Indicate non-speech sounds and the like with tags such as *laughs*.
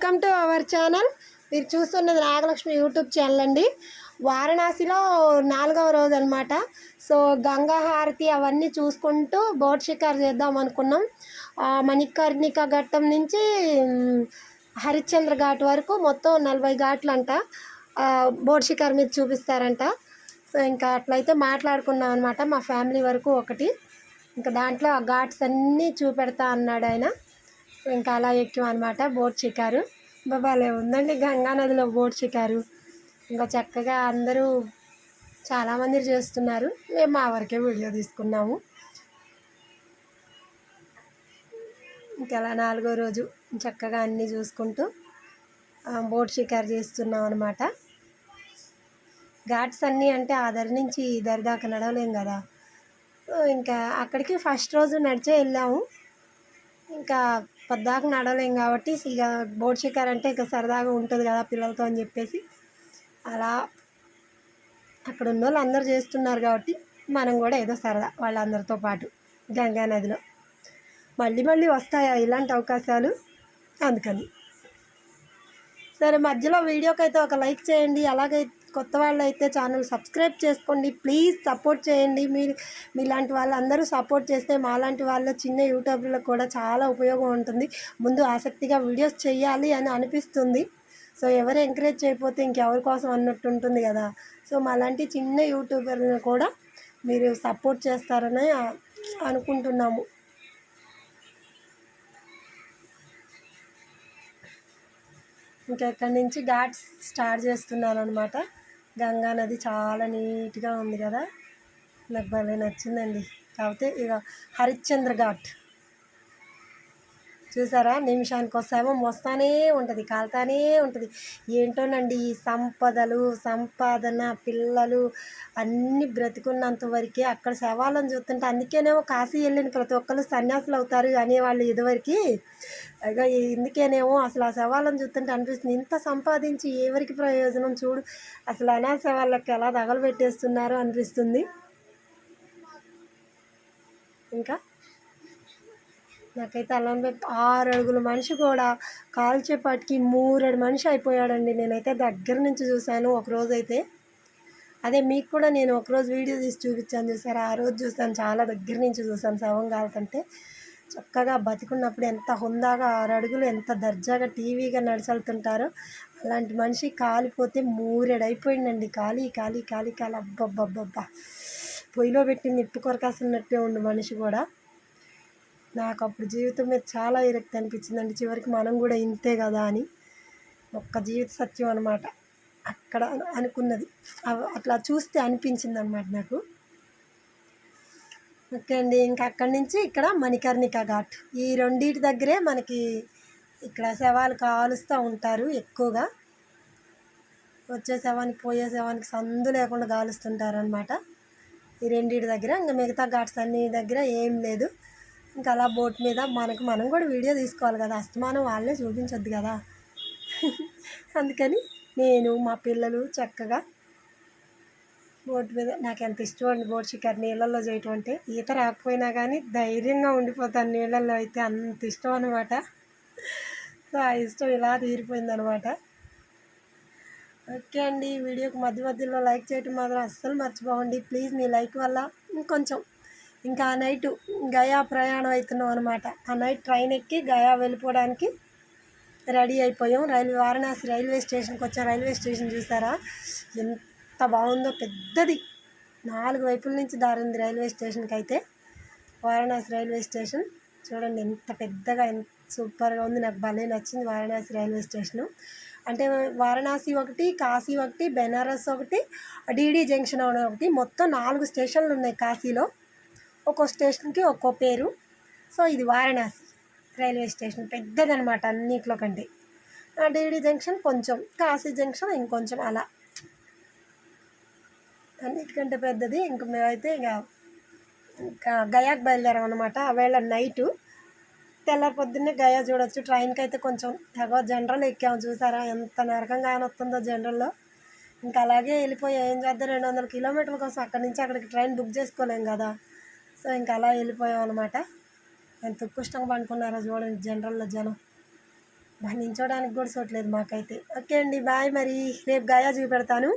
Welcome to our channel మీరు చూస్తున్నది Nagalakshmi YouTube channel అండి. వారణాసిలో నాలుగవ రోజు అనమాట సో గంగా హారతి అవన్నీ చూసుకుంటూ బోట్ షికార్ చేద్దాం అనుకున్నాం. ఆ, మణికర్ణిక ఘట్టం నుంచి హరిశ్చంద్ర ఘాట్ వరకు మొత్తం నలభై ఘాట్లు అంట బోట్ షికార్ మీద చూపిస్తారంట. సో ఇంకా అట్లయితే మాట్లాడుకున్నాం అనమాట మా ఫ్యామిలీ వరకు ఒకటి. ఇంకా దాంట్లో ఆ ఘాట్స్ అన్నీ చూపెడతా అన్నాడు ఆయన. ఇంకా అలా ఎక్కువ అనమాట బోట్ షికారు భలే ఉందండి గంగా నదిలో బోట్ షికారు ఇంకా చక్కగా అందరూ చాలామంది చేస్తున్నారు. మేము మా వరకే వీడియో తీసుకున్నాము. ఇంకెలా నాలుగో రోజు చక్కగా అన్నీ చూసుకుంటూ బోట్ షికారు చేస్తున్నాం అనమాట ఘాట్స్ అన్నీ అంటే ఆ దరి నుంచి ఈ దరి దాకా నడవలేం కదా. ఇంకా అక్కడికి ఫస్ట్ రోజు నడిచే వెళ్ళాము. ఇంకా పొద్దాక నడవలేం కాబట్టి ఇక బోర్డ్ షికార్ అంటే ఇక సరదాగా ఉంటుంది కదా పిల్లలతో అని చెప్పేసి. అలా అక్కడ ఉన్న వాళ్ళు అందరూ చేస్తున్నారు కాబట్టి మనం కూడా ఏదో సరదా వాళ్ళందరితో పాటు గంగా నదిలో. మళ్ళీ మళ్ళీ వస్తాయా ఇలాంటి అవకాశాలు? అందుకని. సరే మధ్యలో వీడియోకి అయితే ఒక లైక్ చేయండి. అలాగైతే కొత్త వాళ్ళు అయితే ఛానల్ సబ్స్క్రైబ్ చేసుకోండి. ప్లీజ్ సపోర్ట్ చేయండి. మీరు మీలాంటి వాళ్ళందరూ సపోర్ట్ చేస్తే మాలాంటి వాళ్ళ చిన్న యూట్యూబ్లో కూడా చాలా ఉపయోగం ఉంటుంది. ముందు ఆసక్తిగా వీడియోస్ చేయాలి అని అనిపిస్తుంది. సో ఎవరు ఎంకరేజ్ చేయకపోతే ఇంకెవరి కోసం అన్నట్టు ఉంటుంది కదా. సో మాలాంటి చిన్న యూట్యూబర్లను కూడా మీరు సపోర్ట్ చేస్తారని అనుకుంటున్నాము. ఇంకా ఇక్కడి నుంచి ఘాట్స్ స్టార్ట్ చేస్తున్నారు అనమాట గంగా నది చాలా నీట్గా ఉంది కదా? నాకు భలే నచ్చిందండి. కాకపోతే ఇక హరిశ్చంద్ర ఘాట్ చూసారా? నిమిషానికి వస్తామో వస్తానే ఉంటుంది కాలుతానే ఉంటుంది. ఏంటోనండి ఈ సంపదలు సంపాదన పిల్లలు అన్నీ బ్రతికున్నంత వరకే అక్కడ శవాలను చూస్తుంటే అందుకేనేమో కాశీ వెళ్ళిన ప్రతి ఒక్కరు సన్యాసులు అవుతారు అనేవాళ్ళు ఇదివరకు. ఇందుకేనేమో అసలు ఆ శవాలను చూస్తుంటే అనిపిస్తుంది ఇంత సంపాదించి ఎవరికి ప్రయోజనం చూడు? అసలు అనాథ శవాళ్ళకి ఎలా తగలబెట్టేస్తున్నారు అనిపిస్తుంది. ఇంకా? నాకైతే అలా అనిపి- ఆరు అడుగుల మనిషి కూడా కాల్చేపాటికి మూరేడు మనిషి అయిపోయాడండి. నేనైతే దగ్గర నుంచి చూశాను ఒకరోజు అయితే అదే మీకు కూడా నేను ఒకరోజు వీడియో తీసి చూపించాను చూసారా? ఆ రోజు చూసాను చాలా దగ్గర నుంచి చూసాను శవం కాలుతుంటే చక్కగా బతికున్నప్పుడు ఎంత హుందాగా ఆరు అడుగులు ఎంత దర్జాగా టీవీగా నడిచెళ్తుంటారో అలాంటి మనిషి కాలిపోతే మూరెడు అయిపోయిందండి కాలి కాలి కాలి కాలి. అబ్బబ్బబ్బబ్బా! పొయ్యిలో పెట్టి నిప్పు కొరకాసినట్టే ఉండు మనిషి కూడా. నాకు అప్పుడు జీవితం మీద చాలా విరక్తి అనిపించిందండి. చివరికి మనం కూడా ఇంతే కదా అని. ఒక్క జీవిత సత్యం అనమాట అక్కడ అనుకున్నది. అవ- అట్లా చూస్తే అనిపించింది అనమాట నాకు. ఓకే అండి. ఇంకా అక్కడి నుంచి ఇక్కడ మణికర్ణిక ఘాట్. ఈ రెండింటి దగ్గరే మనకి ఇక్కడ శవాలు కాలుస్తూ ఉంటారు ఎక్కువగా. వచ్చే శవానికి పోయే శవానికి సందు లేకుండా కాలుస్తుంటారు అనమాట ఈ రెండింటి దగ్గర. ఇంకా మిగతా ఘాట్స్ అన్ని దగ్గర ఏం లేదు. ఇంకా అలా బోట్ మీద మనకు మనం కూడా వీడియో తీసుకోవాలి కదా. అస్తమానం వాళ్ళే చూపించొద్దు కదా. *laughs* అందుకని నేను మా పిల్లలు చక్కగా బోట్ మీద నాకు ఎంత ఇష్టం అండి బోట్ షికార్. నీళ్ళల్లో చేయటం అంటే ఈత రాకపోయినా కానీ ధైర్యంగా ఉండిపోతాను నీళ్ళల్లో అయితే. అంత ఇష్టం అనమాట సో ఆ ఇష్టం ఇలా తీరిపోయింది అనమాట ఓకే అండి. వీడియోకి మధ్య మధ్యలో లైక్ చేయటం మాత్రం అస్సలు మర్చిపోండి ప్లీజ్ మీ లైక్ వల్ల ఇంకొంచెం ఇంకా ఆ నైట్ గయా ప్రయాణం అవుతున్నాం అనమాట ఆ నైట్ ట్రైన్ ఎక్కి గయా వెళ్ళిపోవడానికి రెడీ అయిపోయాం. రైల్వే వారణాసి రైల్వే స్టేషన్కి వచ్చాం. రైల్వే స్టేషన్ చూసారా? ఎంత బాగుందో పెద్దది. నాలుగు వైపుల నుంచి దారింది రైల్వే స్టేషన్కి అయితే. Varanasi railway station. చూడండి ఎంత పెద్దగా ఎంత సూపర్గా ఉంది. నాకు భలే నచ్చింది వారణాసి రైల్వే స్టేషను. అంటే వారణాసి ఒకటి కాశీ ఒకటి బెనారస్ ఒకటి డీడీ జంక్షన్ అనే ఒకటి. మొత్తం నాలుగు స్టేషన్లు ఉన్నాయి కాశీలో. ఒక్కో స్టేషన్కి ఒక్కో పేరు. సో ఇది వారణాసి రైల్వే స్టేషన్. పెద్దదనమాట అన్నిట్లో కంటే ఆ డీడీ జంక్షన్ కొంచెం కాశీ జంక్షన్ ఇంకొంచెం అలా. అన్నిటికంటే పెద్దది. ఇంక మేమైతే ఇక ఇంకా గయాకి బయలుదేరాం అనమాట ఆవేళ నైటు. తెల్లారి పొద్దున్నే గయా చూడొచ్చు. ట్రైన్కి అయితే కొంచెం తెగ జనరల్ ఎక్కాము చూసారా? ఎంత నరకంగా వస్తుందో జనరల్లో. ఇంకా అలాగే వెళ్ళిపోయి ఏం చేద్దాం? రెండు వందల కిలోమీటర్ల కోసం అక్కడి నుంచి అక్కడికి ట్రైన్ బుక్ చేసుకోలేం కదా. సో ఇంకా అలా వెళ్ళిపోయాం అనమాట ఎంత ఉత్కృష్టంగా పండుకున్నారో చూడండి జనరల్లో జనం. బా నించోడానికి కూడా చూడలేదు మాకైతే. ఓకే అండి బాయ్ మరి. రేపు గాయా చూపెడతాను.